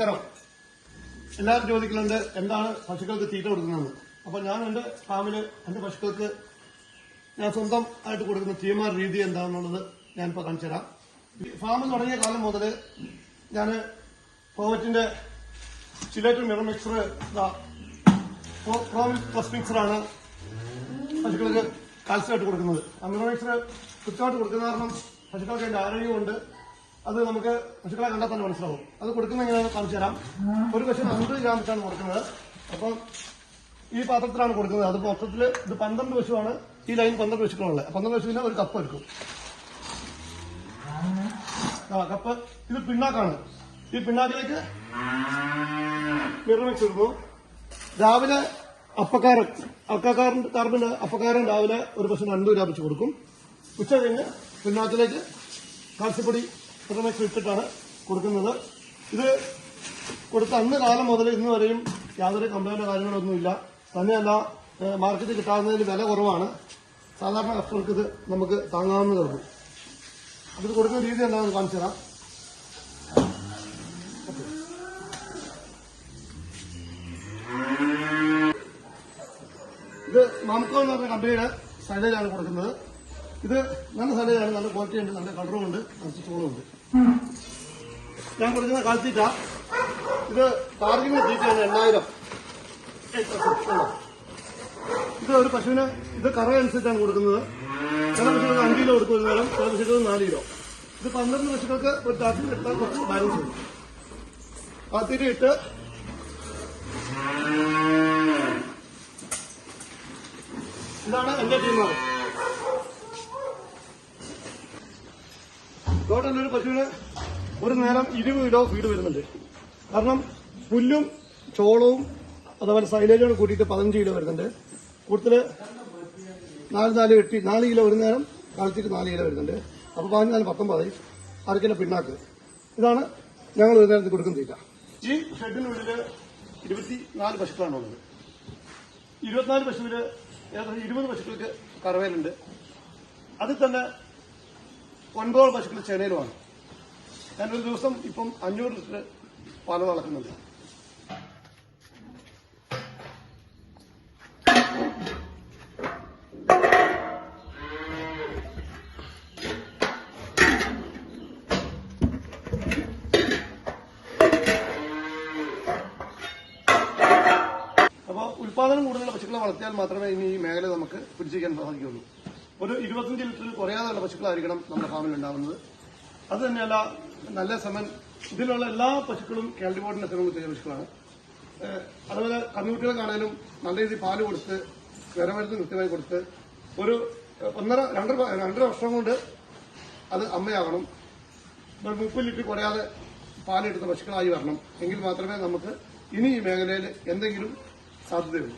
നമസ്കാരം എല്ലാവരും ചോദിക്കുന്നുണ്ട് എന്താണ് പശുക്കൾക്ക് തീറ്റ കൊടുക്കുന്നത്? അപ്പൊ ഞാൻ എന്റെ ഫാമിൽ എന്റെ പശുക്കൾക്ക് ഞാൻ സ്വന്തം ആയിട്ട് കൊടുക്കുന്ന തീമാർ രീതി എന്താണെന്നുള്ളത് ഞാനിപ്പോ കാണിച്ചു തരാം. ഫാമിൽ തുടങ്ങിയ കാലം മുതൽ ഞാൻ പോവറ്റിന്റെ ചിലേറ്റ് മിറ മിക്സർ പ്രോമിസ് പ്ലസ് മിക്സറാണ് പശുക്കൾക്ക് കാൽസ്യമായിട്ട് കൊടുക്കുന്നത്. ആ മിറ മിക്സർ കൃത്യമായിട്ട് കൊടുക്കുന്ന കാരണം പശുക്കൾക്ക് അതിന്റെ ആരോഗ്യമുണ്ട് അത് നമുക്ക് പശുക്കളെ കണ്ടാൽ തന്നെ മനസ്സിലാവും. അത് കൊടുക്കുന്ന ഇങ്ങനെ കാണിച്ചു തരാം. ഒരു പശു അൻപത് ഗ്രാം വെച്ചാണ് കൊടുക്കുന്നത്. അപ്പം ഈ പാത്രത്തിലാണ് കൊടുക്കുന്നത്. അത് മൊത്തത്തിൽ ഇത് പന്ത്രണ്ട് പശുവാണ് ഈ ലൈൻ പന്ത്രണ്ട് പശുക്കളുള്ളത് പന്ത്രണ്ട് പശുവിന് ഒരു കപ്പ് എടുക്കും. ആ കപ്പ്. ഇത് പിണ്ണാക്കാണ്. ഈ പിണ്ണാക്കിലേക്ക് മിറമിക്സ് ഇടുന്നു രാവിലെ അപ്പക്കാരൻ അക്കക്കാരൻ കാർബിന് അപ്പക്കാരൻ രാവിലെ ഒരു പശുവിന് അൻപത് ഗ്രാമിച്ച് കൊടുക്കും. ഉച്ച കഴിഞ്ഞ് പിണ്ണാക്കിലേക്ക് കാൽസ്യപ്പൊടി മിറമിക്സ് ഇട്ടിട്ടാണ് കൊടുക്കുന്നത്. ഇത് കൊടുത്ത അന്ന് കാലം മുതൽ ഇന്ന് വരെയും യാതൊരു കംപ്ലൈന്റോ കാര്യങ്ങളൊന്നുമില്ല തന്നെയല്ല മാർക്കറ്റിൽ കിട്ടാവുന്നതിന് വില കുറവാണ്. സാധാരണ കസ്റ്റമർക്ക് ഇത് നമുക്ക് താങ്ങാവുന്നതേ ഉള്ളൂ. അതിൽ കൊടുക്കുന്ന രീതി എന്താണെന്ന് കാണിച്ചു തരാം. ഇത് മാംകോ എന്ന് പറഞ്ഞ കമ്പനിയുടെ സൈലേജാണ് കൊടുക്കുന്നത്. ഇത് നല്ല സൈലേജാണ് നല്ല ക്വാളിറ്റി ഉണ്ട് നല്ല കളറും ഉണ്ട് നല്ല ചോളും ഉണ്ട്. ഞാൻ കൊടുക്കുന്ന കാൽത്തീറ്റ ഇത് ടാർഗിന് തീറ്റയാണ് എണ്ണായിരം. ഇത് ഒരു പശുവിന് ഇത് കറ അനുസരിച്ചാണ് കൊടുക്കുന്നത്. ചില പശുക്കൾക്ക് അഞ്ച് കിലോ കൊടുക്കുന്ന നേരം ചില പശുക്കൾക്ക് നാല് കിലോ. ഇത് പന്ത്രണ്ട് പശുക്കൾക്ക് ഒരു ടാർഗിന് എടുത്താൽ കുറച്ച് ബാലൻസ് ഉണ്ട്. കാൽത്തീറ്റ ഇട്ട് ഇതാണ് എന്റെ ടീമാണ് ടോട്ടൽ ഒരു പശുവിന് ഒരു നേരം ഇരുപത് കിലോ ഫീഡ് വരുന്നുണ്ട്. കാരണം പുല്ലും ചോളവും അതുപോലെ സൈലേജോട് കൂട്ടിയിട്ട് പതിനഞ്ച് കിലോ വരുന്നുണ്ട്. കൂടുതൽ നാല് നാല് എട്ടി നാല് കിലോ ഒരു നേരം കളിച്ചിട്ട് നാല് കിലോ വരുന്നുണ്ട്. അപ്പോൾ പതിനഞ്ച് നാല് പത്തൊമ്പതായി. അര കിലോ പിണ്ണാക്ക് ഇതാണ് ഞങ്ങൾ ഒരു നേരത്തിൽ കൊടുക്കുന്ന തീറ്റ ഈ ഷെഡിനുള്ളിൽ ഇരുപത്തി നാല് പശുക്കളാണ് ഉള്ളത്. ഇരുപത്തിനാല് പശുവിൽ ഏകദേശം ഇരുപത് പശുക്കൾക്ക് കറവേലുണ്ട് അതിൽ തന്നെ ഒൻപതോളം പശുക്കൾ ചെനയിലുമാണ് ഞാൻ ഒരു ദിവസം ഇപ്പം അഞ്ഞൂറ് ലിറ്റർ പാൽ നടക്കുന്നുണ്ട് അപ്പോൾ ഉൽപാദനം കൂടുതലുള്ള പശുക്കളെ വളർത്തിയാൽ മാത്രമേ ഇനി ഈ മേഖല നമുക്ക് പിടിച്ചിരിക്കാൻ സാധിക്കുകയുള്ളൂ. ഒരു ഇരുപത്തഞ്ച് ലിറ്റർ കുറയാതെയുള്ള പശുക്കളായിരിക്കണം നമ്മുടെ ഫാമിൽ ഉണ്ടാവുന്നത്. അത് തന്നെയല്ല നല്ല സമൻ ഇതിലുള്ള എല്ലാ പശുക്കളും കാലറി ബോർഡിന്റെ സെമൻ ചെയ്ത പശുക്കളാണ്. അതുപോലെ കന്നുകുട്ടികൾക്കാണേലും നല്ല രീതിയിൽ പാൽ കൊടുത്ത് വിരമരുന്ന് കൃത്യമായി കൊടുത്ത് ഒരു ഒന്നര രണ്ടര രണ്ടര വർഷം കൊണ്ട് അത് അമ്മയാകണം ഒരു മുപ്പത് ലിറ്റർ കുറയാതെ പാലെടുത്ത പശുക്കളായി വരണം. എങ്കിൽ മാത്രമേ നമുക്ക് ഇനി ഈ മേഖലയിൽ എന്തെങ്കിലും സാധ്യതയുള്ളൂ.